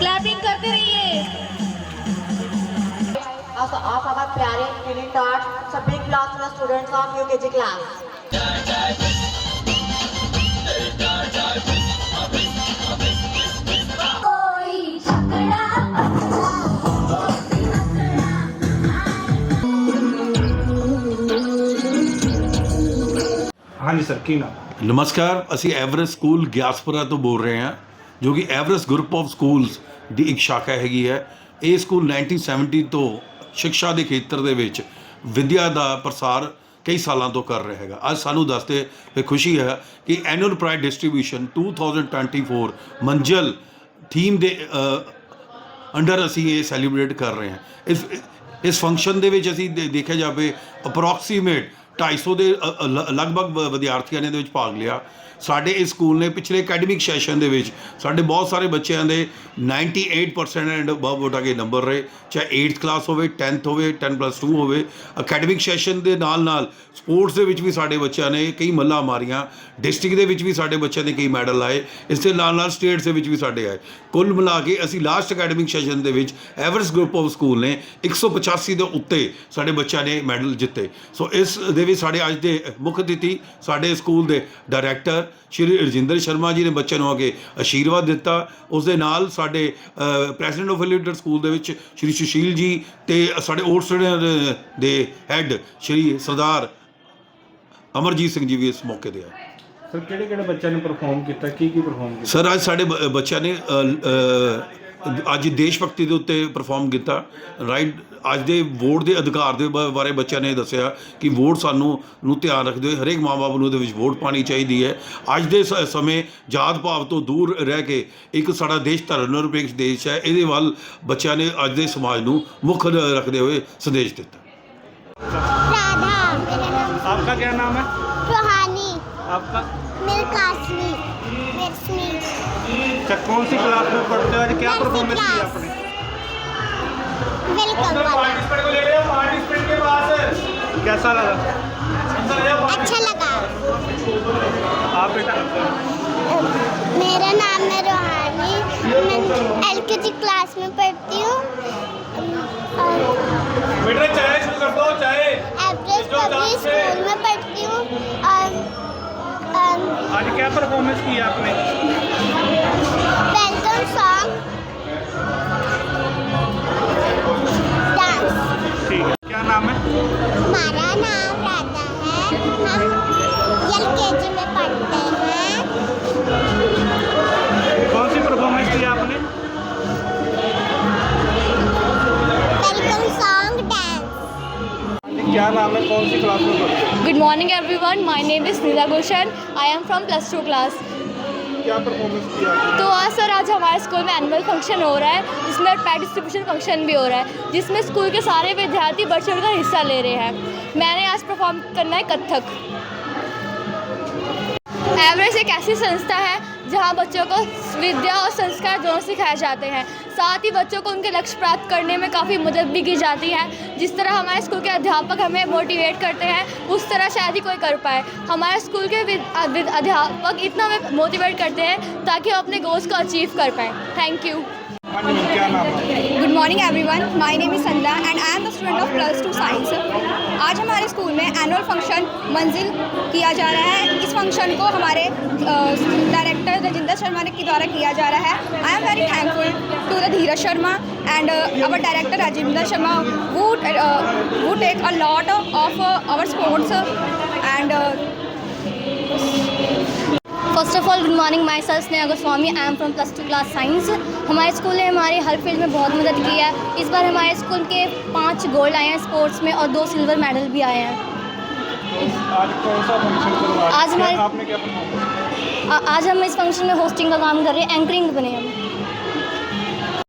Clapping करते रहिए as as our parents feeling that सभी क्लास में स्टूडेंट्स ऑफ यूकेजी क्लास ਹਾਂਜੀ ਸਰ ਕੀ ਨਾਮ ਨਮਸਕਾਰ ਅਸੀਂ ਐਵਰੈਸਟ ਸਕੂਲ ਗਿਆਸਪੁਰਾ ਤੋਂ ਬੋਲ ਰਹੇ ਹਾਂ ਜੋ ਕਿ ਐਵਰੈਸਟ ਗਰੁੱਪ ਆਫ ਸਕੂਲਸ ਦੀ ਇੱਕ ਸ਼ਾਖਾ ਹੈਗੀ ਹੈ। ਇਹ ਸਕੂਲ 1970 ਤੋਂ ਸਿੱਖਿਆ ਦੇ ਖੇਤਰ ਦੇ ਵਿੱਚ ਵਿਦਿਆ ਦਾ ਪ੍ਰਸਾਰ ਕਈ ਸਾਲਾਂ ਤੋਂ ਕਰ ਰਿਹਾ ਹੈਗਾ। ਅੱਜ ਸਾਨੂੰ ਦੱਸਦੇ ਹੋਏ ਖੁਸ਼ੀ ਹੈ ਕਿ ਐਨੂਅਲ ਪ੍ਰਾਈਜ਼ ਡਿਸਟ੍ਰੀਬਿਊਸ਼ਨ 2024 ਮੰਜ਼ਲ ਥੀਮ ਦੇ ਅੰਡਰ ਅਸੀਂ ਇਹ ਸੈਲੀਬ੍ਰੇਟ ਕਰ ਰਹੇ ਹਾਂ। ਇਸ ਇਸ ਫੰਕਸ਼ਨ ਦੇ ਵਿੱਚ ਅਸੀਂ ਦੇ- ਦੇਖਿਆ ਜਾਵੇ ਅਪਰੋਕਸੀਮੇਟ 250 ਦੇ ਲ- ਲਗਭਗ ਵਿਦਿਆਰਥੀਆਂ ਨੇ ਇਹਦੇ ਵਿੱਚ ਭਾਗ ਲਿਆ। ਸਾਡੇ ਇਸ ਸਕੂਲ ਨੇ ਪਿਛਲੇ ਅਕੈਡਮਿਕ ਸੈਸ਼ਨ ਦੇ ਵਿੱਚ ਸਾਡੇ ਬਹੁਤ ਸਾਰੇ ਬੱਚਿਆਂ ਦੇ 98% ਐਂਡ ਅਬਵ ਵਟਾ ਕੇ ਨੰਬਰ ਰਹੇ। ਚਾਹੇ 8th ਕਲਾਸ ਹੋਵੇ 10th ਹੋਵੇ 10 ਪਲੱਸ 2 ਹੋਵੇ ਅਕੈਡਮਿਕ ਸੈਸ਼ਨ ਦੇ ਨਾਲ ਨਾਲ ਸਪੋਰਟਸ ਦੇ ਵਿੱਚ ਵੀ ਸਾਡੇ ਬੱਚਿਆਂ ਨੇ ਕਈ ਮੱਲਾਂ ਮਾਰੀਆਂ। ਡਿਸਟ੍ਰਿਕਟ ਦੇ ਵਿੱਚ ਵੀ ਸਾਡੇ ਬੱਚਿਆਂ ਨੇ ਕਈ ਮੈਡਲ ਆਏ ਇਸ ਦੇ ਨਾਲ ਨਾਲ ਸਟੇਟਸ ਦੇ ਵਿੱਚ ਵੀ ਸਾਡੇ ਆਏ। ਕੁੱਲ ਮਿਲਾ ਕੇ ਅਸੀਂ ਲਾਸਟ ਅਕੈਡਮਿਕ ਸੈਸ਼ਨ ਦੇ ਵਿੱਚ ਐਵਰੈਸਟ ਗਰੁੱਪ ਆਫ ਸਕੂਲ ਨੇ 185 ਦੇ ਉੱਤੇ ਸਾਡੇ ਬੱਚਿਆਂ ਨੇ ਮੈਡਲ ਜਿੱਤੇ। ਸੋ ਇਸ ਦੇ ਵਿੱਚ ਸਾਡੇ ਅੱਜ ਦੇ ਮੁੱਖ ਅਤਿਥੀ ਸਾਡੇ ਸਕੂਲ ਦੇ ਡਾਇਰੈਕਟਰ ਸ਼੍ਰੀ ਰਜਿੰਦਰ ਸ਼ਰਮਾ ਜੀ ਨੇ ਬੱਚਿਆਂ ਨੂੰ ਅੱਗੇ ਅਸ਼ੀਰਵਾਦ ਦਿੱਤਾ। ਉਸ ਦੇ ਨਾਲ ਸਾਡੇ ਪ੍ਰੈਜ਼ੀਡੈਂਟ ਆਫ ਐਲੀਟਡ ਸਕੂਲ ਦੇ ਵਿੱਚ ਸ਼੍ਰੀ ਸੁਸ਼ੀਲ ਜੀ ਤੇ ਸਾਡੇ ਸਟੂਡੈਂਟ ਦੇ ਹੈੱਡ ਸ਼੍ਰੀ ਸਰਦਾਰ ਅਮਰਜੀਤ ਸਿੰਘ ਜੀ ਵੀ ਇਸ ਮੌਕੇ ਤੇ ਆਏ ਸਰ ਕਿਹੜੇ ਕਿਹੜੇ ਬੱਚਿਆਂ ਨੇ ਪਰਫਾਰਮ ਕੀਤਾ? ਕੀ ਕੀ ਪਰਫਾਰਮ ਕੀਤਾ? ਸਰ ਅੱਜ ਸਾਡੇ ਬੱਚਿਆਂ ਨੇ ਅੱਜ ਦੇਸ਼ ਭਗਤੀ ਦੇ ਉੱਤੇ ਪਰਫਾਰਮ ਕੀਤਾ ਰਾਈਟ ਅੱਜ ਦੇ ਵੋਟ ਦੇ ਅਧਿਕਾਰ ਦੇ ਬ- ਬਾਰੇ ਬੱਚਿਆਂ ਨੇ ਦੱਸਿਆ ਕਿ ਵੋਟ ਸਾਨੂੰ ਨੂੰ ਧਿਆਨ ਰੱਖਦੇ ਹੋਏ ਹਰੇਕ ਮਾਂ-ਬਾਪ ਨੂੰ ਇਹਦੇ ਵਿੱਚ ਵੋਟ ਪਾਣੀ ਚਾਹੀਦੀ ਹੈ ਅੱਜ ਦੇ ਸ- ਸਮੇਂ ਜਾਤ ਭਾਵ ਤੋਂ ਦੂਰ ਰਹਿ ਕੇ ਇੱਕ ਸਾਡਾ ਦੇਸ਼ ਧਰਮ ਨਿਰਪੇਖ ਦੇਸ਼ ਹੈ ਇਹਦੇ ਵੱਲ ਬੱਚਿਆਂ ਨੇ ਅੱਜ ਦੇ ਸਮਾਜ ਨੂੰ ਮੁੱਖ ਰ- ਰੱਖਦੇ ਹੋਏ ਸੰਦੇਸ਼ ਦਿੱਤਾ राधा मेरा नाम आपका क्या नाम है रूहानी आपका? मेरे अच्छा कौन सी क्लास में पढ़ते हो? आज क्या परफॉर्मेंस की आपने? वेलकम वाला कैसा लगा? अच्छा लगा आप बेटा? मेरा नाम है रूहानी। मैं एल क्लास में पढ़ती हूँ। और बेटा चाय शुरू कर दो चाय। पब्लिक आज क्या परफॉर्मेंस की आपने? सॉन्ग क्या नाम है? कौन सी क्लास में पढ़ते हो? Good morning everyone my name is Neela Gulshan I am from plus two class क्या परफॉर्मेंस की आपने? तो आज सर आज हमारे स्कूल में एनुअल फ़ंक्शन हो रहा है जिसमें पैड डिस्ट्रीब्यूशन फ़ंक्शन भी हो रहा है जिसमें स्कूल के सारे विद्यार्थी बढ़ चढ़ कर हिस्सा ले रहे हैं। मैंने आज परफॉर्म करना है कथक। एवरेज एक ऐसी संस्था है जहाँ बच्चों को विद्या और संस्कार दोनों सिखाए जाते हैं। साथ ही बच्चों को उनके लक्ष्य प्राप्त करने में काफ़ी मदद भी की जाती है। जिस तरह हमारे स्कूल के अध्यापक हमें मोटिवेट करते हैं, उस तरह शायद ही कोई कर पाए। हमारे स्कूल के अध्यापक इतना हमें मोटिवेट करते हैं, ताकि हम अपने गोल्स को अचीव कर पाएँ। Thank you good morning everyone my name is Sandhya and I am the student of plus two science आज हमारे स्कूल में एनुअल फ़ंक्शन मंजिल किया जा रहा है। इस फ़ंक्शन को हमारे डायरेक्टर शर्मा ने के द्वारा किया जा रहा है। I am very thankful to the Dheeraj Sharma and our director Rajendra Sharma take a lot of uh, our sports and uh, first of all good morning myself Sneha Goswami I am from plus two class science हमारे school ने हमारे हर field में बहुत मदद की है। इस बार हमारे स्कूल के पाँच गोल्ड आए हैं स्पोर्ट्स में और दो सिल्वर मेडल भी आए हैं। आज कौन सा फ़ंक्शन करवा आज हमारे- आपने क्या आज हम इस फ़ंक्शन में होस्टिंग का काम कर रहे हैं एंकरिंग बने हम।